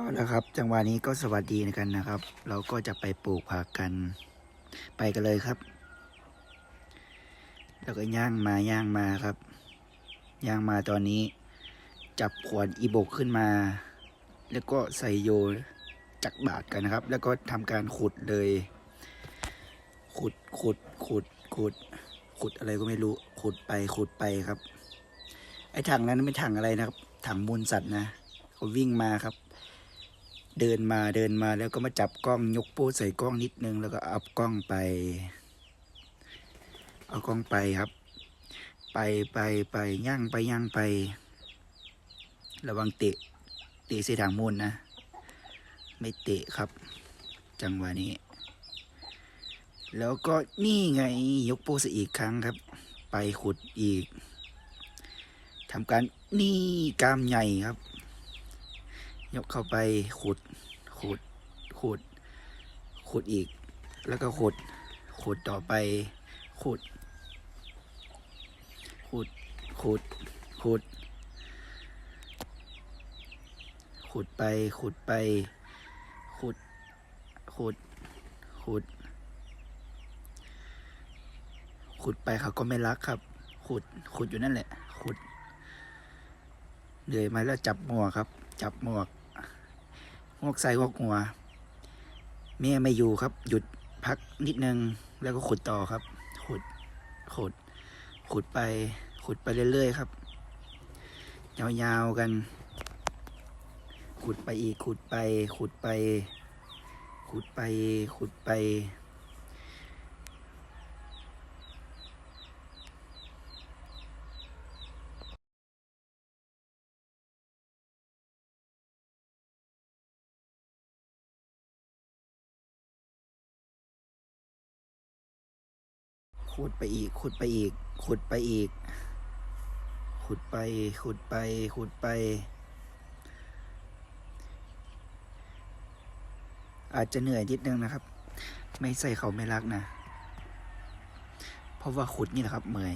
เอาละครับ จังหวะนี้ก็สวัสดีกันนะครับ เราก็จะไปปลูกผักกัน ไปกันเลยครับ แล้วก็ย่างมาย่างมาครับ ย่างมาตอนนี้ จับขวดอีโบกขึ้นมา แล้วก็ใส่โยจักบาทกันนะครับ แล้วก็ทำการขุดเลย ขุดขุดขุดขุด ขุดอะไรก็ไม่รู้ ขุดไปขุดไปครับ ไอ้ถังนั้นไม่ถังอะไรนะครับ ถังมูลสัตว์นะเขาวิ่งมาครับ เดินมาเดินมาแล้วก็มาจับกล้องยกโป้ใส่กล้องนิดนึง แล้วก็เอากล้องไป เอากล้องไปครับ ไปไปไปย่างไปย่างไป ระวังเตะ เตะใส่ถังมูลนะ ไม่เตะครับ จังหวะนี้ แล้วก็นี่ไงยกโป้ใส่อีกครั้งครับ ไปขุดอีกทำการนี่กามใหญ่ครับ ยกเข้าไปขุดขุดขุดขุดอีก แล้วก็ขุดขุดต่อไปขุดขุดขุดขุดขุดไปขุดไปขุดขุดขุดขุดไปเขาก็ไม่รักครับ ขุดขุดอยู่นั่นแหละ ขุดเหนื่อยไหมแล้วจับหมวกครับ จับหมวก งวกใส่งวกหัว แม่ไม่อยู่ครับ หยุดพักนิดนึง แล้วก็ขุดต่อครับ ขุด ขุด ขุดไป ขุดไปเรื่อยๆครับ ยาวๆกัน ขุดไปอีก ขุดไป ขุดไป ขุดไป ขุดไป ขุดไปอีก ขุดไปอีก ขุดไปอีก ขุดไป ขุดไป ขุดไป อาจจะเหนื่อยนิดนึงนะครับ ไม่ใส่เขาไม่รักนะ เพราะว่าขุดนี่แหละครับเมื่อย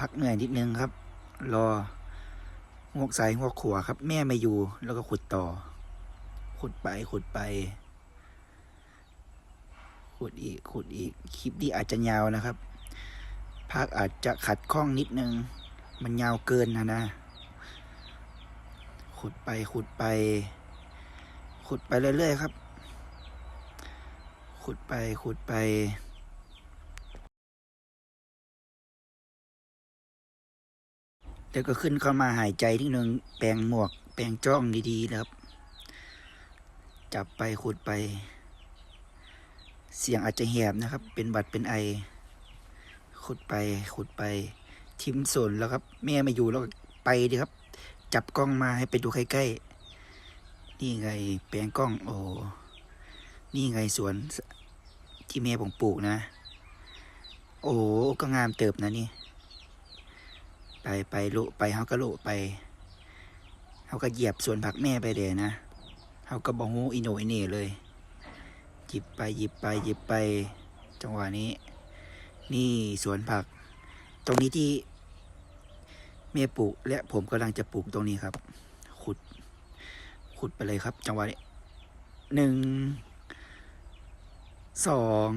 พักเหนื่อยนิดนึงครับ รองวกซ้ายงวกขวาครับ แม่ไม่อยู่ แล้วก็ขุดต่อ ขุดไป ขุดไป ขุดอีกขุดอีก คลิปนี้อาจจะยาวนะครับ ภาคอาจจะขัดข้องนิดนึง มันยาวเกินนะนะ ขุดไปขุดไป ขุดไปเรื่อยๆครับ ขุดไปขุดไปแล้วก็ขึ้นเข้ามาหายใจที่หนึ่งแปลงหมวก แปลงจ้องดีๆนะครับ จับไปขุดไป เสียงอาจจะแหบนะครับ เป็นบัดเป็นไอ ขุดไปขุดไปทิมสวนแล้วครับ แม่ไม่อยู่แล้วไปดีครับ จับกล้องมาให้ไปดูใกล้ๆนี่ไงแปลงกล้อง โอ้นี่ไงสวนที่แม่ผมปลูกนะ โอ้ก็งามเติบนะนี่ ไปไปลุไปเฮาก็ลุไปเฮาก็เหยียบสวนผักแม่ไปเดยนะเฮาก็บอกฮูอิโนอิเน่เลย ยิบไปหยิบไปหยิบไปจังหวะนี้ นี่สวนผัก ตรงนี้ที่แม่ปลูกและผมกำลังจะปลูกตรงนี้ครับ ขุด ขุดไปเลยครับ จังหวะนี้หนึ่งสอง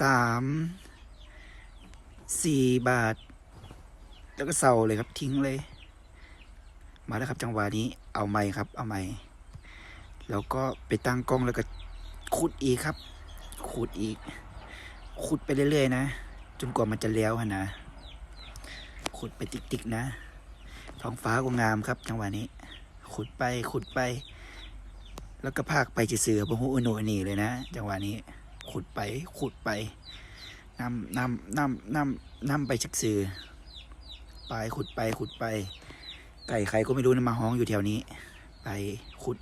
สามสี่บาท แล้วก็เสาเลยครับทิ้งเลย มาแล้วครับจังหวะนี้เอาไม้ครับ เอาไม้ แล้วก็ไปตั้งกล้องแล้วก็ขุดอีกครับขุดอีกขุดไปเรื่อยๆนะ จนกว่ามันจะแล้วฮะนะขุดไปติ๊กๆนะ ท้องฟ้าก็งามครับจังหวะนี้ ขุดไปขุดไป แล้วก็พากไปจะเสือพหูอุโนนี่เลยนะจังหวะนี้ ขุดไปขุดไปนำนำนำนำนำไปชักเสือไปขุดไปขุดไป ไก่ใครก็ไม่รู้นะมาห้องอยู่แถวนี้ ไปขุด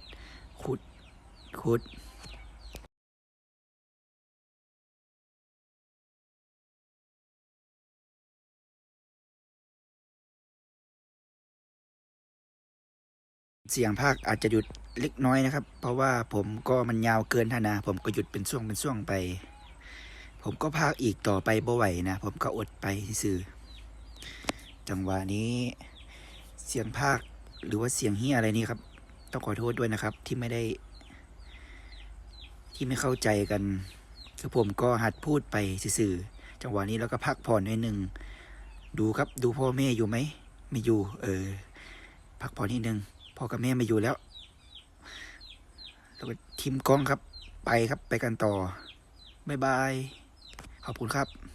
ขุดเสียงภาคอาจจะหยุดเล็กน้อยนะครับ เพราะว่าผมก็มันยาวเกินท่านา ผมก็หยุดเป็นช่วงเป็นช่วงไป ผมก็ภาคอีกต่อไปบ่ไหวนะ ผมก็อดไปซื่อจังหวะนี้เสียงภาคหรือว่าเสียงเฮียอะไรนี่ครับ ต้องขอโทษด้วยนะครับที่ไม่ได้ ที่ไม่เข้าใจกันคือผมก็หัดพูดไปสื่อจังหวะนี้แล้วก็พักผ่อนหน่อยหนึ่งดูครับดูพ่อแม่อยู่ไหมไม่อยู่ เออ พักผ่อนนิดนึงพ่อกับแม่ไม่อยู่แล้วแล้วก็ทิมกล้องครับ ไปครับไปกันต่อบ๊ายบาย ขอบคุณครับ